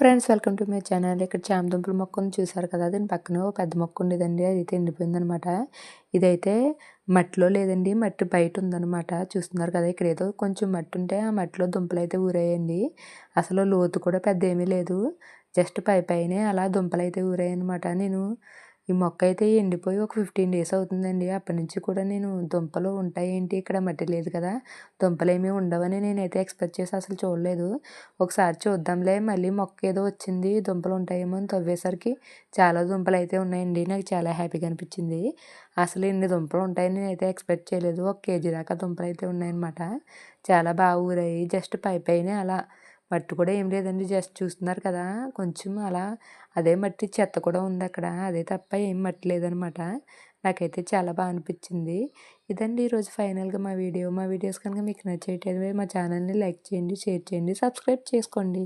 Friends welcome to my channel. ఇక్కడ చామదుంపల మొక్కను చూసారు కదా? దీని పక్కన పెద్ద మొక్క ఉండేదండి. అది అయితే ఎండిపోయిందనమాట ఇదైతే మట్టిలో లేదండి. మట్టి బయట ఉందనమాట. చూస్తున్నారు కదా? ఇక్కడ ఏదో కొంచెం మట్టి ఉంటే ఆ మట్టిలో దుంపలు అయితే ఊరాయండి. అసలు లోతు కూడా పెద్ద ఏమీ లేదు. జస్ట్ పై పైనే అలా దుంపలు అయితే ఊరాయి అనమాట నేను ఈ మొక్క అయితే ఎండిపోయి ఒక ఫిఫ్టీన్ డేస్ అవుతుందండి. అప్పటి నుంచి కూడా నేను దుంపలు ఉంటాయేంటి ఇక్కడ మట్టి లేదు కదా. దుంపలు ఏమీ ఉండవని నేనైతే ఎక్స్పెక్ట్ చేసి అసలు చూడలేదు. ఒకసారి చూద్దాంలే మళ్ళీ మొక్క ఏదో వచ్చింది దుంపలు ఉంటాయేమో అని తవ్వేసరికి చాలా దుంపలు అయితే ఉన్నాయండి. నాకు చాలా హ్యాపీగా అనిపించింది. అసలు ఇన్ని దుంపలు ఉంటాయని నేనైతే ఎక్స్పెక్ట్ చేయలేదు. ఒక కేజీ దాకా దుంపలు అయితే ఉన్నాయన్నమాట. చాలా బాగా ఊరాయి. జస్ట్ పై పైన అలా మట్టి కూడా ఏం లేదండి జస్ట్ చూస్తున్నారు కదా కొంచెం అలా అదే మట్టి చెత్త కూడా ఉంది అక్కడ అదే తప్ప ఏం మట్టి లేదనమాట. నాకైతే చాలా బాగా అనిపించింది. ఇదండి ఈరోజు ఫైనల్గా మా వీడియో. మా వీడియోస్ కనుక మీకు నచ్చేటవి మా ఛానల్ని లైక్ చేయండి షేర్ చేయండి సబ్స్క్రైబ్ చేసుకోండి.